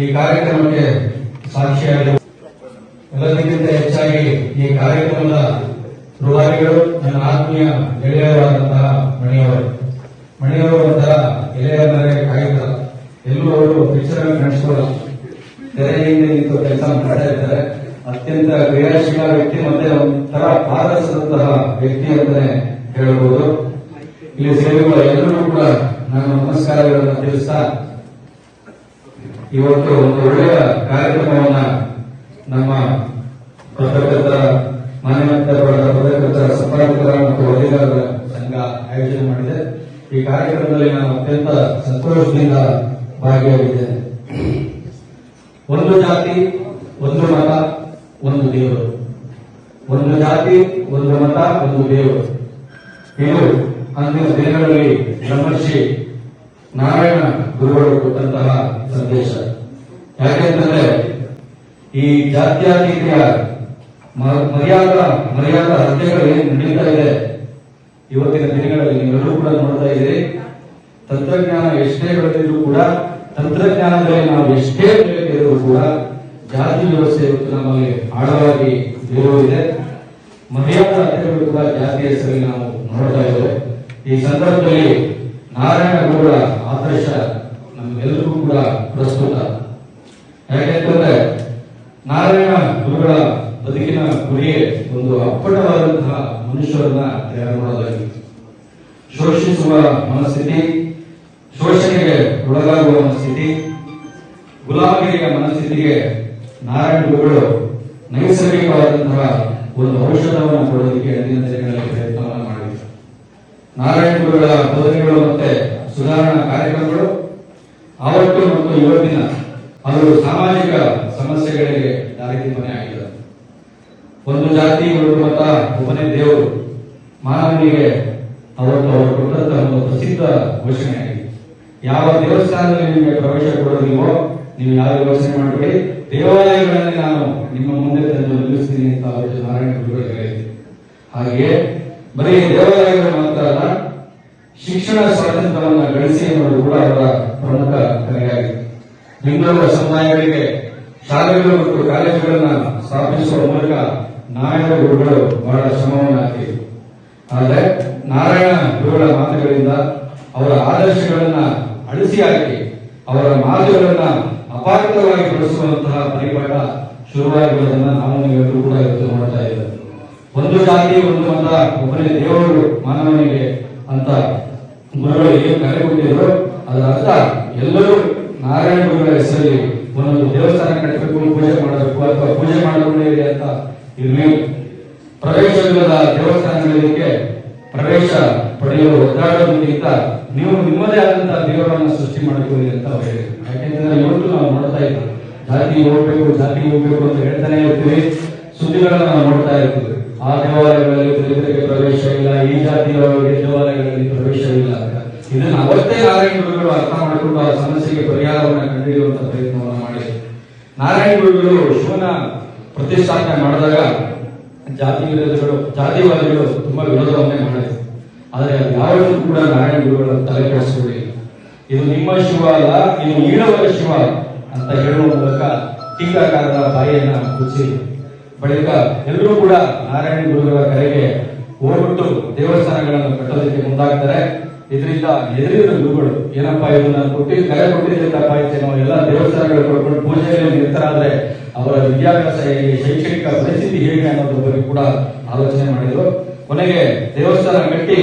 ಈ ಕಾರ್ಯಕ್ರಮಕ್ಕೆ ಸಾಕ್ಷಿಯಾಗಿ ಎಲ್ಲದಕ್ಕಿಂತ ಹೆಚ್ಚಾಗಿ ಈ ಕಾರ್ಯಕ್ರಮದ ರೂವಾರಿಗಳು ನನ್ನ ಆತ್ಮೀಯ ಗೆಳೆಯರಾದಂತಹ ಮಣಿಯವರು. ಮಣಿಯವರು ಒಂಥರ ಗೆಳೆಯರನ್ನೇ ಕಾಯಿತ ಎಲ್ಲೂ ಅವರು ಪಿಕ್ಚರ್ ನಡೆಸಿಕೊಳ್ಳ ತೆರೆ ಹಿಂದೆ ನಿಂತು ಕೆಲಸ ಮಾಡ್ತಾ ಇದ್ದಾರೆ ಅತ್ಯಂತ ಕ್ರಿಯಾಶೀಲ ವ್ಯಕ್ತಿ ಮತ್ತೆ ಒಂಥರ ಪಾರಸದಂತಹ ವ್ಯಕ್ತಿ ಅಂತಾನೆ ಹೇಳಬಹುದು ಇಲ್ಲಿ ಸೇರಿರುವ ಎಲ್ಲರೂ ಕೂಡ ನಾನು ನಮಸ್ಕಾರಗಳನ್ನು ತಿಳಿಸ್ತಾ ಇವತ್ತು ಒಂದು ಒಳ್ಳೆಯ ಕಾರ್ಯಕ್ರಮವನ್ನ ನಮ್ಮ ಪತ್ರಕರ್ತರ ಮಾನ್ಯವಂತ ಪತ್ರಕರ್ತರ ಸಂಪಾದಕರ ಮತ್ತು ವರದಿಗಾರರ ಸಂಘ ಆಯೋಜನೆ ಮಾಡಿದೆ. ಈ ಕಾರ್ಯಕ್ರಮದಲ್ಲಿ ನಾನು ಅತ್ಯಂತ ಸಂತೋಷದಿಂದ ಭಾಗಿಯಾಗಿದ್ದೇನೆ ಒಂದು ಜಾತಿ, ಒಂದು ಮತ, ಒಂದು ದೇವರು. ಒಂದು ಜಾತಿ, ಒಂದು ಮತ, ಒಂದು ದೇವರು. ಇದು ಅಂದಿನ ದಿನಗಳಲ್ಲಿ ಬ್ರಹ್ಮರ್ಷಿ ನಾರಾಯಣ ಗುರುಗಳು ಕೊಟ್ಟಂತಹ ಸಂದೇಶ ಯಾಕೆಂತಂದ್ರೆ ಈ ಜಾತ್ಯಾತೀತಿಯ ಮರ್ಯಾದ ಮರ್ಯಾದ ಹತ್ಯೆಗಳು ಏನು ನಡೀತಾ ಇದೆ, ಇವತ್ತಿನ ದಿನಗಳಲ್ಲಿ ನೀವೆಲ್ಲರೂ ಕೂಡ ನೋಡ್ತಾ ಇದ್ದೀರಿ. ತಂತ್ರಜ್ಞಾನ ಎಷ್ಟೇ ಬೆಳೆದಿದ್ರು ಕೂಡ, ತಂತ್ರಜ್ಞಾನದಲ್ಲಿ ನಾವು ಎಷ್ಟೇ ಬೆಳೆದಿದ್ರು ಕೂಡ ಜಾತಿ ವ್ಯವಸ್ಥೆ ಇವತ್ತು ನಮ್ಮಲ್ಲಿ ಆಳವಾಗಿ ಇರುವುದಿದೆ ಮರ್ಯಾದ ಹತ್ಯೆಗಳು ಕೂಡ ಜಾತಿ ಹೆಸರಲ್ಲಿ ನಾವು ನೋಡ್ತಾ ಇದ್ದೇವೆ. ಈ ಸಂದರ್ಭದಲ್ಲಿ ನಾರಾಯಣ ಗುರುಗಳ ಆದರ್ಶ ನಮಗೆಲ್ಲರಿಗೂ ಕೂಡ ಪ್ರಸ್ತುತ. ಯಾಕೆಂತಂದ್ರೆ ನಾರಾಯಣ, ಗುರುಗಳ ಬದುಕಿನ ಗುರಿಯೇ ಒಂದು ಅಪ್ಪಟವಾದಂತಹ ಮನುಷ್ಯರನ್ನ ತಯಾರು ಮಾಡೋದಾಗಿತ್ತು ಶೋಷಿಸುವ ಮನಸ್ಥಿತಿ, ಶೋಷಣೆಗೆ ಒಳಗಾಗುವ ಮನಸ್ಥಿತಿ ಗುಲಾಮಗಿರಿಯ ಮನಸ್ಥಿತಿಗೆ ನಾರಾಯಣ ಗುರುಗಳು ನೈಸರ್ಗಿಕವಾದಂತಹ ಒಂದು ಔಷಧವನ್ನು ಕೊಡೋದಕ್ಕೆ ಅಂದಿನ ದಿನಗಳಲ್ಲಿ ಪ್ರಯತ್ನವನ್ನು ಮಾಡಿದರು. ನಾರಾಯಣ ಗುರುಗಳ ಬೋಧನೆಗಳು ಮತ್ತೆ ಸುಧಾರಣಾ ಕಾರ್ಯಕ್ರಮಗಳು ಆವತ್ತು ಮತ್ತು ಇವತ್ತಿನ ಅವರು ಸಾಮಾಜಿಕ ಸಮಸ್ಯೆಗಳಿಗೆ ದಾರಿದೀಪನೆ ಆಗಿದೆ ಒಂದು ಜಾತಿ, ಒಂದು ಮತ ಒಬ್ಬನೇ ದೇವರು ಮಾನವನಿಗೆ ಅವತ್ತು ಅವರು ಕೊಟ್ಟಂತಹ ಒಂದು ಪ್ರಸಿದ್ಧ ಘೋಷಣೆಯಾಗಿದೆ ಯಾವ ದೇವಸ್ಥಾನದಲ್ಲಿ ನಿಮಗೆ ಪ್ರವೇಶ ಕೊಡೋದಿಲ್ವೋ, ನೀವು ಯಾವ ಯೋಚನೆ ಮಾಡಬೇಡಿ. ದೇವಾಲಯಗಳಲ್ಲಿ ನಾನು ನಿಮ್ಮ ಮುಂದೆ ತಂದು ನಿಲ್ಲಿಸ್ತೀನಿ ಅಂತ ಅವರು ನಾರಾಯಣ ಗುರುಗಳು ಹೇಳಿದ್ರು. ಹಾಗೆಯೇ ಬರೀ ದೇವಾಲಯಗಳು ಮಾತ್ರ ಅಲ್ಲ ಶಿಕ್ಷಣ ಸ್ವಾತಂತ್ರ್ಯವನ್ನು ಗಳಿಸಿ ಎನ್ನುವುದು ಕೂಡ ಅವರ ಪ್ರಮುಖ ಕರೆಯಾಗಿದೆ ಹಿಂದುಳಿದ ಸಮುದಾಯಗಳಿಗೆ ಶಾಲೆಗಳು ಮತ್ತು ಕಾಲೇಜುಗಳನ್ನು ಸ್ಥಾಪಿಸುವ ಮೂಲಕ ನಾರಾಯಣ ಗುರುಗಳು ಬಹಳ ಶ್ರಮವನ್ನು ಹಾಕಿದರು ಆದರೆ ನಾರಾಯಣ ಗುರುಗಳ ಮಾತುಗಳಿಂದ ಅವರ ಆದರ್ಶಗಳನ್ನು ಅಳಿಸಿ ಹಾಕಿ ಅವರ ಮಾತುಗಳನ್ನು ಅಪಾರ್ಥವಾಗಿ ಬಳಸುವಂತಹ ಪರಿಪಾಠ ಶುರುವಾಗಿರುವುದನ್ನು ನಾವು ನೀವೆಲ್ಲರೂ ಕೂಡ ಇವತ್ತು ನೋಡ್ತಾ ಇದ್ದೇವೆ. ಒಂದು ಜಾತಿ, ಒಂದು ಮತ, ಒಬ್ಬನೇ ದೇವರು ಮಾನವನಿಗೆ ಅಂತ ಏನು ಕರೆ ಕೊಟ್ಟಿದ್ರು. ಅದರ ಅರ್ಥ, ಎಲ್ಲರೂ ನಾರಾಯಣ ಗುರುಗಳ ಹೆಸರಲ್ಲಿ ಒಂದೊಂದು ದೇವಸ್ಥಾನ ಕಟ್ಟಬೇಕು ಪೂಜೆ ಮಾಡಬೇಕು, ಅಥವಾ ಪೂಜೆ ಮಾಡಿಕೊಂಡೇ ಇದೆ ಅಂತ ಇರಲಿ ಪ್ರವೇಶವಿಲ್ಲದ ದೇವಸ್ಥಾನಗಳಿಗೆ ಪ್ರವೇಶ ಪಡೆಯಲು ಒದ್ದಾಡೋದಕ್ಕಿಂತ ನೀವು ನಿಮ್ಮದೇ ಆದಂತಹ ದೇವರನ್ನ ಸೃಷ್ಟಿ ಮಾಡಿಕೊಳ್ಳಿ ಅಂತ ಅವ್ರು ಹೇಳಿದ್ರು. ಯಾಕೆಂದ್ರೆ ಇವತ್ತು ನಾವು ನೋಡ್ತಾ ಇದ್ದೀವಿ ಜಾತಿ ಹೋಗ್ಬೇಕು ಜಾತಿ ಹೋಗ್ಬೇಕು ಅಂತ ಹೇಳ್ತಾನೆ ಇರ್ತೀವಿ. ಸುದ್ದಿಗಳನ್ನ ನಾವು ನೋಡ್ತಾ ಇರ್ತೀವಿ. ಆ ದೇವಾಲಯಗಳಲ್ಲಿ ಪ್ರವೇಶ ಇಲ್ಲ, ಈ ಜಾತಿಯವರಿಗೆ ಅಂತ ಇದನ್ನ ಅವತ್ತೇ ನಾರಾಯಣ ಗುರುಗಳು ಅರ್ಥ ಮಾಡಿಕೊಂಡು ಆ ಸಮಸ್ಯೆಗೆ ಪರಿಹಾರವನ್ನು ಕಂಡುಹಿಡಿಯುವಂತ ಪ್ರಯತ್ನವನ್ನು ಮಾಡಿ. ನಾರಾಯಣ ಗುರುಗಳು ಶಿವನ ಪ್ರತಿಷ್ಠಾಪನೆ ಮಾಡಿದಾಗ ಜಾತಿ ವಿರೋಧಿಗಳು, ಜಾತಿವಾದಿಗಳು ತುಂಬಾ ವಿರೋಧವನ್ನೇ ಮಾಡಿದ್ರು. ಆದರೆ ಯಾವತ್ತೂ ಕೂಡ ನಾರಾಯಣ ಗುರುಗಳ ತಲೆ ಕೆಡಿಸಿಕೊಳ್ಳಿಲ್ಲ ಇದು ನಿಮ್ಮ ಶಿವ ಅಲ್ಲ, ಇದು ಈಳವರ ಶಿವ ಅಂತ ಹೇಳುವ ಮೂಲಕ ಟೀಕಾಕಾರರ ಬಾಯಿಯನ್ನ ಮುಚ್ಚಿ. ಬಳಿಕ ಎಲ್ಲರೂ ಕೂಡ ನಾರಾಯಣ ಗುರುಗಳ ಕರೆಗೆ ಹೋಗ್ಬಿಟ್ಟು ದೇವಸ್ಥಾನಗಳನ್ನು ಕಟ್ಟೋದಕ್ಕೆ ಮುಂದಾಗ್ತಾರೆ. ಇದರಿಂದ ಎದುರಿದ ಗುರುಗಳು ಏನಪ್ಪಾ ಇವನ್ನ ಕೊಟ್ಟಿ, ಕರೆ ಕೊಟ್ಟಿದ್ದಪ್ಪ ಇತ್ತೇನೋ ಎಲ್ಲ ದೇವಸ್ಥಾನಗಳು ಕೊಡ್ಕೊಂಡು ಪೂಜೆಯಲ್ಲಿ ನಿರತರಾದ್ರೆ ಅವರ ವಿದ್ಯಾಭ್ಯಾಸ ಹೇಗೆ, ಶೈಕ್ಷಣಿಕ ಪರಿಸ್ಥಿತಿ ಹೇಗೆ ಅನ್ನೋದ್ರ ಬಗ್ಗೆ ಕೂಡ ಆಲೋಚನೆ ಮಾಡಿದ್ರು. ಕೊನೆಗೆ ದೇವಸ್ಥಾನ ಕಟ್ಟಿ,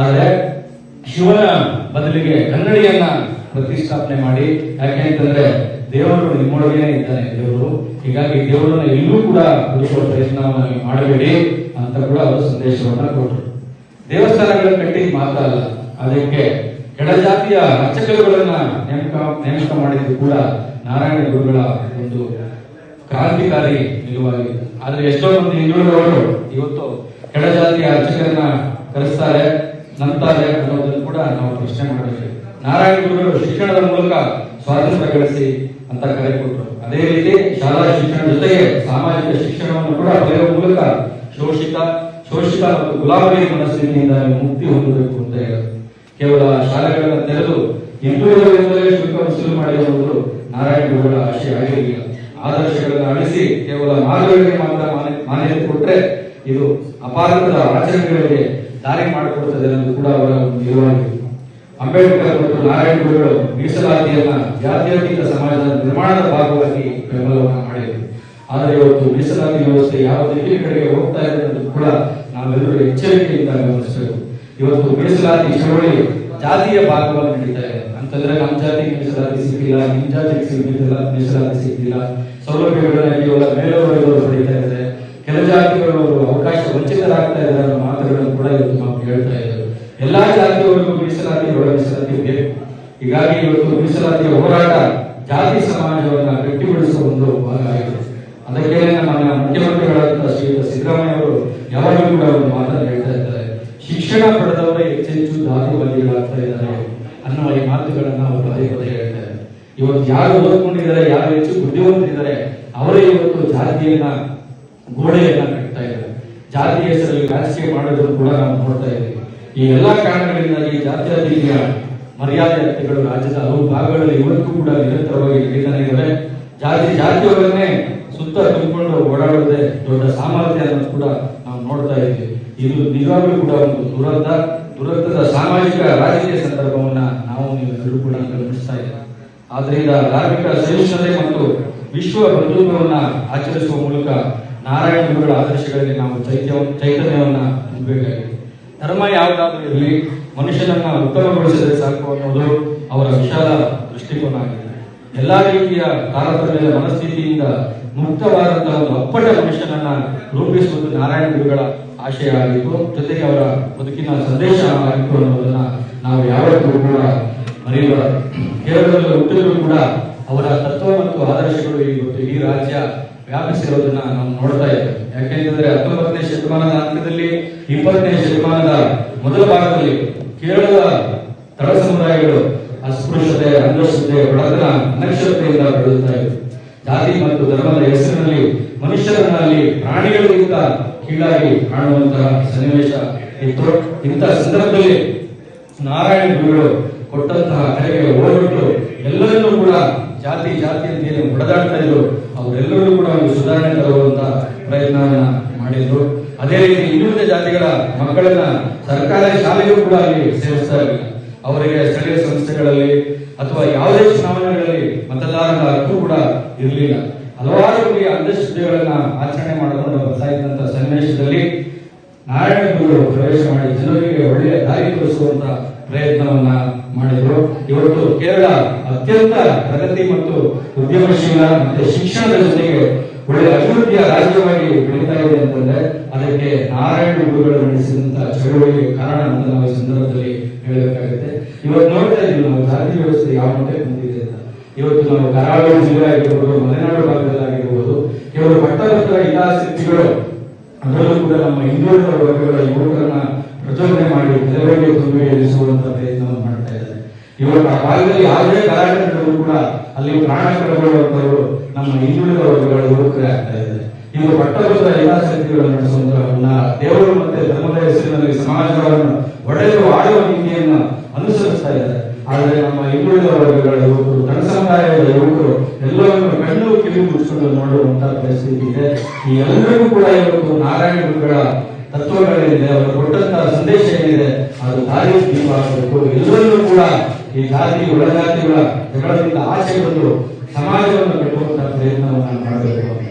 ಆದರೆ ಶಿವನ ಬದಲಿಗೆ ಕನ್ನಡಿಯನ್ನ ಪ್ರತಿಷ್ಠಾಪನೆ ಮಾಡಿ. ಯಾಕೆ ಅಂತಂದ್ರೆ ದೇವರು ನಿಮ್ಮೊಳಗೇನೆ ಇದ್ದಾನೆ ದೇವರು. ಹೀಗಾಗಿ ದೇವರನ್ನ ಎಲ್ಲೂ ಕೂಡ ಪ್ರಯತ್ನವನ್ನು ನೀವು ಮಾಡಬೇಡಿ ಅಂತ ಕೂಡ ಅವರು ಸಂದೇಶವನ್ನ ಕೊಟ್ಟರು ದೇವಸ್ಥಾನಗಳ ಕಟ್ಟಿ ಮಾತ್ರ ಅಲ್ಲ, ಅದಕ್ಕೆ ಕೆಳಜಾತಿಯ ಅರ್ಚಕರುಗಳನ್ನ ನೇಮಕ ನೇಮಕ ಮಾಡಿದ್ದು ಕೂಡ ನಾರಾಯಣ ಗುರುಗಳ ಒಂದು ಕ್ರಾಂತಿಕಾರಿ ನಿಲುವಾಗಿದೆ ಆದ್ರೆ ಎಷ್ಟೋ ಮಂದಿ ಹಿಂದುಳಿದವರು ಇವತ್ತು ಕೆಳಜಾತಿಯ ಅರ್ಚಕರನ್ನ ಕರೆಸ್ತಾರೆ ನಂತಾರೆ ಅನ್ನೋದನ್ನು ಕೂಡ ನಾವು ಪ್ರಶ್ನೆ ಮಾಡಬೇಕು ನಾರಾಯಣ ಗುರುಗಳು ಶಿಕ್ಷಣದ ಮೂಲಕ ಸ್ವಾತಂತ್ರ್ಯ ಗಳಿಸಿ ಅಂತ ಕರೆ ಕೊಟ್ಟರು ಅದೇ ರೀತಿ ಶಾಲಾ ಶಿಕ್ಷಣ ಜೊತೆಗೆ ಸಾಮಾಜಿಕ ಶಿಕ್ಷಣವನ್ನು ಕೂಡ ಪಡೆಯುವ ಮೂಲಕ ಶೋಷಿತ ಶೋಷಿತ ಮತ್ತು ಗುಲಾಬಿ ಮನಸ್ಸಿನಿಂದ ಮುಕ್ತಿ ಹೊಂದಬೇಕು ಅಂತ ಕೇವಲ ಶಾಲೆಗಳನ್ನು ತೆರೆದು ಹಿಂದುಳಿದರಿಂದಲೇ ಶುಲ್ಕ ವಸೂಲು ಮಾಡಿರುವುದು ನಾರಾಯಣ ಗುರುಗಳ ಆಶಯ ಆಗಿರಲಿಲ್ಲ. ಆದರ್ಶಗಳನ್ನು ಅಳಿಸಿ ಕೇವಲ ಮಾರ್ಗಗಳಿಗೆ ಮಾತ್ರ ಮಾನ್ಯ- ಮಾನ್ಯತೆ ಕೊಟ್ಟರೆ ಇದು ಅಪಾರದ ಆಚರಣೆಗಳಿಗೆ ದಾರಿ ಮಾಡಿಕೊಡುತ್ತದೆ ಅನ್ನೋದು ಕೂಡ ಅವರ ನಿರ್ವಹಣೆ. ಅಂಬೇಡ್ಕರ್ ಮತ್ತು ನಾರಾಯಣಗೌಡರು ಮೀಸಲಾತಿಯನ್ನ ಜಾತ್ಯತೀತ ಸಮಾಜದ ನಿರ್ಮಾಣದ ಭಾಗವಾಗಿ ಬೆಂಬಲವನ್ನು ಮಾಡಿದರು. ಆದರೆ ಇವತ್ತು ಮೀಸಲಾತಿ ವ್ಯವಸ್ಥೆ ಯಾವ ದಿಕ್ಕಿನ ಕಡೆಗೆ ಹೋಗ್ತಾ ಇದೆ ಅನ್ನೋದು ಕೂಡ ನಾವೆಲ್ಲರೂ ಎಚ್ಚರಿಕೆಯಿಂದ ಗಮನಿಸಬೇಕು. ಇವತ್ತು ಮೀಸಲಾತಿ ಚಳವಳಿ ಜಾತಿಯ ಭಾಗವಾಗಿ ನಡೀತಾ ಇದೆ. ಅಂತಂದ್ರೆ ನಮ್ಮ ಜಾತಿಗೆ ಮೀಸಲಾತಿ ಸಿಕ್ಕಿಲ್ಲ ನಿಮ್ ಜಾತಿಗೆ ಸಿಕ್ಕಿಲ್ಲ ಮೀಸಲಾತಿ ಸಿಕ್ಕಿಲ್ಲ ಸೌಲಭ್ಯಗಳನ್ನ ಮೇಲವರೆಗೂ ಪಡೀತಾ ಇದೆ ಕೆಲ ಜಾತಿಗಳು ಅವಕಾಶ ವಂಚಿತರಾಗ್ತಾ ಇದ್ದಾರೆ ಅನ್ನೋ ಮಾತುಗಳನ್ನು ಕೂಡ ಇವತ್ತು ನಾವು ಹೇಳ್ತಾ ಇದ್ದೇವೆ. ಎಲ್ಲಾ ಜಾತಿಯವರಿಗೂ ಮೀಸಲಾತಿ, ಒಳ ಮೀಸಲಾತಿ ಬೇಕು. ಹೀಗಾಗಿ ಇವತ್ತು ಮೀಸಲಾತಿಯ ಹೋರಾಟ ಜಾತಿ ಸಮಾಜವನ್ನ ಗಟ್ಟಿಗೊಳಿಸುವ ಒಂದು ಭಾಗ ಆಗಿದೆ. ಅದಕ್ಕೆ ನಮ್ಮ ಮುಖ್ಯಮಂತ್ರಿಗಳಾದಂತಹ ಶ್ರೀ ಸಿದ್ದರಾಮಯ್ಯ ಅವರು ಯಾವಾಗಲೂ ಕೂಡ ಒಂದು ಮಾತನ್ನು ಹೇಳ್ತಾ ಇದ್ದಾರೆ. ಶಿಕ್ಷಣ ಪಡೆದವರೇ ಹೆಚ್ಚೆಚ್ಚು ದಾದಿವಾದಿಗಳಾಗ್ತಾ ಇದ್ದಾರೆ ಅನ್ನುವ ಈ ಮಾತುಗಳನ್ನ ಅವರು ಪದೇ ಪದೇ ಹೇಳ್ತಾರೆ ಇವತ್ತು ಯಾರು ಓದ್ಕೊಂಡಿದ್ದಾರೆ, ಯಾರು ಹೆಚ್ಚು ಬುದ್ಧಿವಂತರಿದ್ದಾರೆ ಅವರೇ ಇವತ್ತು ಜಾತಿಯನ್ನ, ಗೋಡೆಯನ್ನ ಕಟ್ತಾ ಇದ್ದಾರೆ. ಜಾತಿ ಹೆಸರಲ್ಲಿ ರಾಜಕೀಯ ಮಾಡೋದನ್ನು ಕೂಡ ನಾವು ನೋಡ್ತಾ ಇದ್ದೀವಿ. ಈ ಎಲ್ಲಾ ಕಾರಣಗಳಿಂದಾಗಿ ಜಾತ್ಯತೀತ ಮರ್ಯಾದೆ ಹತ್ಯೆಗಳು ರಾಜ್ಯದ ಹಲವು ಭಾಗಗಳಲ್ಲಿ ಇವತ್ತು ಕೂಡ ನಿರಂತರವಾಗಿ ನಡೀತಾನೆ ಇದ್ದಾರೆ ಜಾತಿ ಜಾತಿಯವರನ್ನೇ ಸುತ್ತ ತುಂಬಿಕೊಂಡು ಓಡಾಡೋದೇ ದೊಡ್ಡ ಸಾಮರ್ಥ್ಯ ಅನ್ನೋದು ಕೂಡ ನಾವು ನೋಡ್ತಾ ಇದ್ದೀವಿ. ಇದು ನಿಜವಾಗ್ಲೂ ಕೂಡ ಒಂದು ದುರಂತ, ದುರಂತದ ಸಾಮಾಜಿಕ ರಾಜಕೀಯ ಸಂದರ್ಭವನ್ನ ನಾವು ನೀವೆಲ್ಲರೂ ಕೂಡ ಗಮನಿಸ್ತಾ ಇಲ್ಲ ಆದ್ರಿಂದ ಧಾರ್ಮಿಕ ಸಹಿಷ್ಣುತೆ ಮತ್ತು ವಿಶ್ವ ಬಂಧುತ್ವವನ್ನ ಆಚರಿಸುವ ಮೂಲಕ ನಾರಾಯಣ ಗುರುಗಳ ಆದರ್ಶಗಳಿಗೆ ನಾವು ಚೈತ್ಯ, ಚೈತನ್ಯವನ್ನ ಹೊಂದಬೇಕಾಗಿದೆ ಧರ್ಮ ಯಾವುದಾದ್ರೂ ಇರಲಿ, ಮನುಷ್ಯನನ್ನ ಉತ್ತಮಗೊಳಿಸಿದರೆ ಸಾಕು ಅನ್ನೋದು ಅವರ ವಿಶಾಲ ದೃಷ್ಟಿಕೋನ ಆಗಿದೆ. ಎಲ್ಲಾ ರೀತಿಯ ತಾರತಮ್ಯದ ಮನಸ್ಥಿತಿಯಿಂದ ಮುಕ್ತವಾದಂತಹ ಒಂದು ಅಪ್ಪಟ ಮನುಷ್ಯನನ್ನ ರೂಪಿಸುವುದು ನಾರಾಯಣ ಗುರುಗಳ ಆಶಯ ಆಗಿತ್ತು ಜೊತೆಗೆ ಅವರ ಬದುಕಿನ ಸಂದೇಶ ಆಗಿತ್ತು ಅನ್ನೋದನ್ನ ನಾವು ಯಾವತ್ತೂ ಕೂಡ ಮರೆಯಬಾರದು. ಕೇರಳದಲ್ಲಿ ಹುಟ್ಟಿದ್ರು ಕೂಡ ಅವರ ತತ್ವ ಮತ್ತು ಆದರ್ಶಗಳು ಇವತ್ತು ಈ ರಾಜ್ಯ ವ್ಯಾಪಿಸಿರೋದನ್ನ ನಾವು ನೋಡ್ತಾ ಇದ್ದೇವೆ. ಯಾಕೆಂದ್ರೆ ಹತ್ತೊಂಬತ್ತನೇ ಶತಮಾನದ ಅಂತ್ಯದಲ್ಲಿ, ಇಪ್ಪತ್ತನೇ ಶತಮಾನದ ಮೊದಲ ಭಾಗದಲ್ಲಿ ಕೇರಳದ ತಳ ಸಮುದಾಯಗಳು ಅಂಧಶ್ರದ್ಧೆ ಬಡತನ ಅನಕ್ಷತೆಯಿಂದ ಬೆಳೆಯುತ್ತಾ ಇದೆ ಜಾತಿ ಮತ್ತು ಧರ್ಮದ ಹೆಸರಿನಲ್ಲಿ ಮನುಷ್ಯರನ್ನಲ್ಲಿ ಪ್ರಾಣಿಗಳಿಗಿಂತ ಕೀಳಾಗಿ ಕಾಣುವಂತಹ ಸನ್ನಿವೇಶ ಇತ್ತು. ಇಂತಹ ಸಂದರ್ಭದಲ್ಲಿ ನಾರಾಯಣ ಗುರುಗಳು ಕೊಟ್ಟಂತಹ ಕರೆಗೆ ಓಡಬಿಟ್ಟು ಎಲ್ಲರನ್ನೂ ಕೂಡ ಜಾತಿ ಜಾತಿ ಅಂತ ಏನು ಹೊಡೆದಾಡ್ತಾ ಇದ್ರು. ಅವರೆಲ್ಲರೂ ಕೂಡ ಒಂದು ಸುಧಾರಣೆ ತರುವಂತಹ ಪ್ರಯತ್ನವನ್ನ ಮಾಡಿದ್ರು. ಅದೇ ರೀತಿ ಇನ್ನುಳಿದ ಜಾತಿಗಳ ಮಕ್ಕಳನ್ನ ಸರ್ಕಾರಿ ಶಾಲೆಗೂ ಕೂಡ ಅಲ್ಲಿ ಸೇರಿಸ್ತಾ ಇರಲಿಲ್ಲ. ಅವರಿಗೆ ಸ್ಥಳೀಯ ಸಂಸ್ಥೆಗಳಲ್ಲಿ ಅಥವಾ ಯಾವುದೇ ಚುನಾವಣೆಗಳಲ್ಲಿ ಮತದಾರರ ಕೂಡ ಇರಲಿಲ್ಲ. ಹಲವಾರು ರೀತಿಯ ಅಂಧಶ್ರದ್ಧೆಗಳನ್ನ ಆಚರಣೆ ಮಾಡಿಕೊಂಡು ಬರ್ತಾ ಸನ್ನಿವೇಶದಲ್ಲಿ ನಾರಾಯಣ ಗುರುಗಳು ಪ್ರವೇಶ ಮಾಡಿ ಜನರಿಗೆ ಒಳ್ಳೆಯ ದಾರಿ ತೋರಿಸುವಂತ ಪ್ರಯತ್ನವನ್ನ ಮಾಡಿದ್ರು. ಇವತ್ತು ಕೇರಳ ಅತ್ಯಂತ ಪ್ರಗತಿ ಮತ್ತು ಉದ್ಯಮಶೀಲ ಮತ್ತೆ ಶಿಕ್ಷಣದ ಜೊತೆಗೆ ಒಳ್ಳೆಯ ಅಭಿವೃದ್ಧಿಯ ರಾಜ್ಯವಾಗಿ ಬೆಳೀತಾ ಇದೆ ಅಂತಂದ್ರೆ ಅದಕ್ಕೆ ನಾರಾಯಣ ಗುರುಗಳು ನಡೆಸಿದಂತ ಚಳುವಳಿಗೆ ಕಾರಣ ಅಂತ ನಾವು ಸಂದರ್ಭದಲ್ಲಿ ಹೇಳಬೇಕಾಗುತ್ತೆ. ಇವತ್ತು ನೋಡ್ತಾ ಇದ್ದೀವಿ ನಾವು ಜಾತಿ ವ್ಯವಸ್ಥೆ ಯಾವ ಮಟ್ಟಕ್ಕೆ ಬಂದಿದೆ ಅಂತ. ಇವತ್ತು ನಾವು ಕರಾವಳಿ ಜಿಲ್ಲೆ ಆಗಿರ್ಬೋದು ಮಲೆನಾಡು ಭಾಗದಲ್ಲಾಗಿರ್ಬೋದು ಕೆಲವರು ಕೆಲವು ಪಟ್ಟಭದ್ರ ಹಿತಾಸಕ್ತಿಗಳು, ಅದರಲ್ಲೂ ಕೂಡ ನಮ್ಮ ಹಿಂದುಳಿದ ವರ್ಗಗಳ ಯುವಕರನ್ನ ಪ್ರಚೋದನೆ ಮಾಡಿ ಕೆಲವರಿಗೆ ತುಂಬಿ ಎನಿಸುವಂತ ಪ್ರಯತ್ನವನ್ನು ಮಾಡ್ತಾ ಇದ್ದಾರೆ. ಇವತ್ತು ಆ ಭಾಗದಲ್ಲಿ ಯಾವುದೇ ಕಲಾವಿದರು ಕೂಡ ಅಲ್ಲಿ ಪ್ರಾಣ ಕಳೆದುಕೊಳ್ಳುವಂತವರು ನಮ್ಮ ಹಿಂದುಳಿದ ವರ್ಗಗಳ ಯುವಕರೇ ಆಗ್ತಾ ಇದೆ ಇವರು ಪಟ್ಟಭದ್ರ ಶಕ್ತಿಗಳನ್ನು ನಡೆಸುವಂತಹ ದೇವರು ಮತ್ತೆ ಧರ್ಮದ ಹೆಸರಿನಲ್ಲಿ ಸಮಾಜಗಳನ್ನು ಒಡೆದು ಆಳುವ ನೀತಿಯನ್ನು ಅನುಸರಿಸ್ತಾ ಇದ್ದಾರೆ. ಆದರೆ ನಮ್ಮ ಹಿಂದುಳಿದ ವರ್ಗಗಳ ಯುವಕರು ಜನ ಸಮುದಾಯದ ಯುವಕರು ಎಲ್ಲವನ್ನು ಕಣ್ಣು ಕಿವಿ ಮುಚ್ಚಿಕೊಂಡು ನೋಡುವಂತಹ ಪರಿಸ್ಥಿತಿ ಇದೆ. ಈ ಎಲ್ಲರಿಗೂ ಕೂಡ ಇವತ್ತು ನಾರಾಯಣ ಗುರುಗಳ ತತ್ವಗಳೇನಿದೆ, ಅವರು ಕೊಟ್ಟಂತಹ ಸಂದೇಶ ಏನಿದೆ, ಅದು ದಾರಿ ದೀಪ ಆಗಬೇಕು ಎಲ್ಲರಿಗೂ ಕೂಡ ಈ ಜಾತಿ ಒಳಜಾತಿಗಳ ಜಗಳದಿಂದ ಆಚೆ ಬಂದು ಸಮಾಜವನ್ನು ಕಟ್ಟುವಂತಹ ಪ್ರಯತ್ನವನ್ನು ಮಾಡಬೇಕು